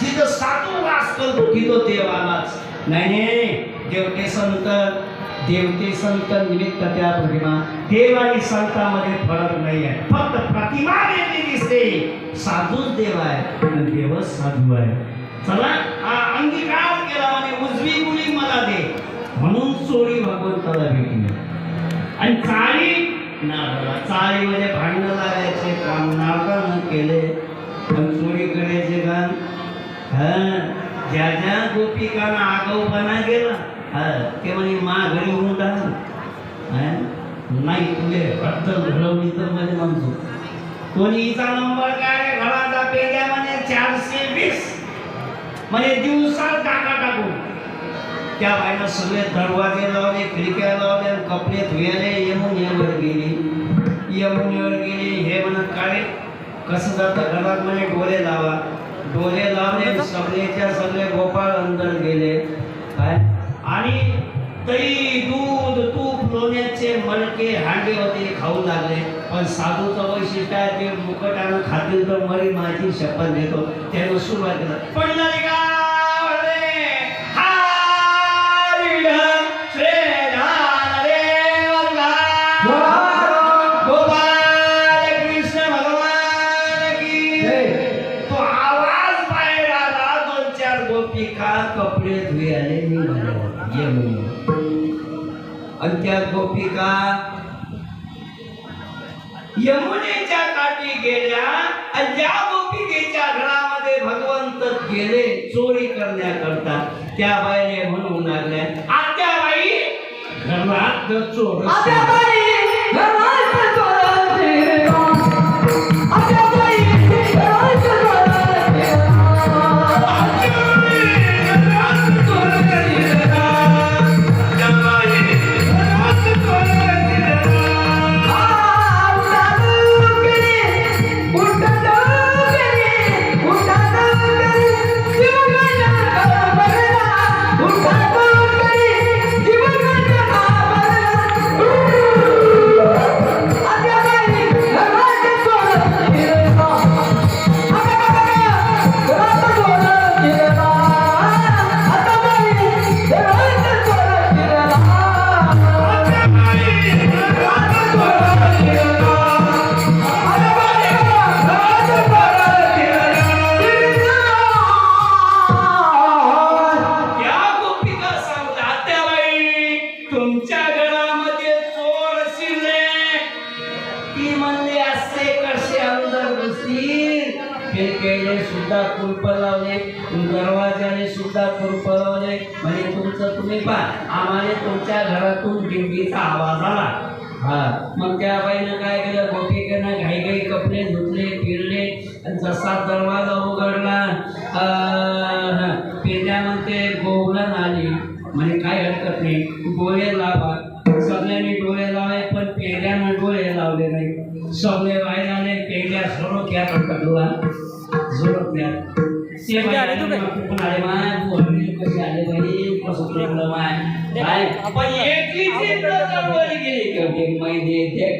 जिथं साधू वास करतो तिथं देव आलाच. नाही देवते संत देवते संत निमित्त त्या प्रतिमा. देव आणि संतामध्ये फरक नाही आहे. फक्त प्रतिमा वेगळी दिसते. साधूच देव आहे पण देव साधू आहे. चला हा अंगीकार केला म्हणजे उजवी गुणी मला दे. म्हणून चोरी भगवंताला भेटली. आणि चाळी नारळा चाळीमध्ये भांडण लागायचे काम नारळानं केले. पण चोरीकडे जे गाण हा ज्या ज्या गोपिकांना आगाऊपणा गेला हा ते म्हणे मा घरी होऊन हा? नाही तुले फक्त घडवली तर मध्ये म्हणतो कोणी हिचा नंबर काय घराचा पेल्या म्हणे चारशे वीस. म्हणजे दिवसात टाका टाकू त्या बाईनं सगळे दरवाजे लावले खिडक्या लावले कपडे धुयाले यावर गेली. यमुनेवर गेली हे म्हणत काय कसं जातं? घरात म्हणे डोळे लावा. डोळे लावले सगळेच्या सगळे गोपाळ अंदर गेले. काय? आणि तरी दूध तूप लोण्याचे मडके हांडे होते खाऊ लागले. पण साधूचं वैशिष्ट्य आहे ते मुकटानं खातील तर मरी माझी शपथ देतो त्यानं सुरुवात केलं. पंढरी कपडे धुयाले निघाले यमुनेवर. आणि त्या गोपिका यमुनेच्या काठी गेल्या आणि ज्या गोपिकेच्या घरामध्ये भगवंत गेले चोरी करण्याकरता त्या बाईने म्हणून लागल्या आत्या बाई घरात चोर तुमच्या घरामध्ये चोर शिरले ती म्हणले असे कसे अंदर बसतील? खिडकीने सुद्धा कुलप लावले दरवाजाने सुद्धा कुलप लावले. म्हणजे तुमचं तुम्ही पहा आम्हाला तुमच्या घरातून डिंगीचा आवाज आला. हा. मग त्या बाईनं काय केलं? गोपिकेनं घाई घाई कपडे धुतले फिरले. जसा दरवाजा उघडला अं, पेल्या गोवलन आली. म्हणजे काय हरकत नाही गोळे लावा. सगळ्यांनी डोळे लावले पण पेल्यानं डोळे लावले नाही. सगळे बाहेर आले पेल्या सर्व क्या पकडला झोडपल्यात ते बाहेर पण आले माय बोलणे कसे आले बाई? कसं प्रॉब्लेम आहे काय? पण एक गेली. मैदे ते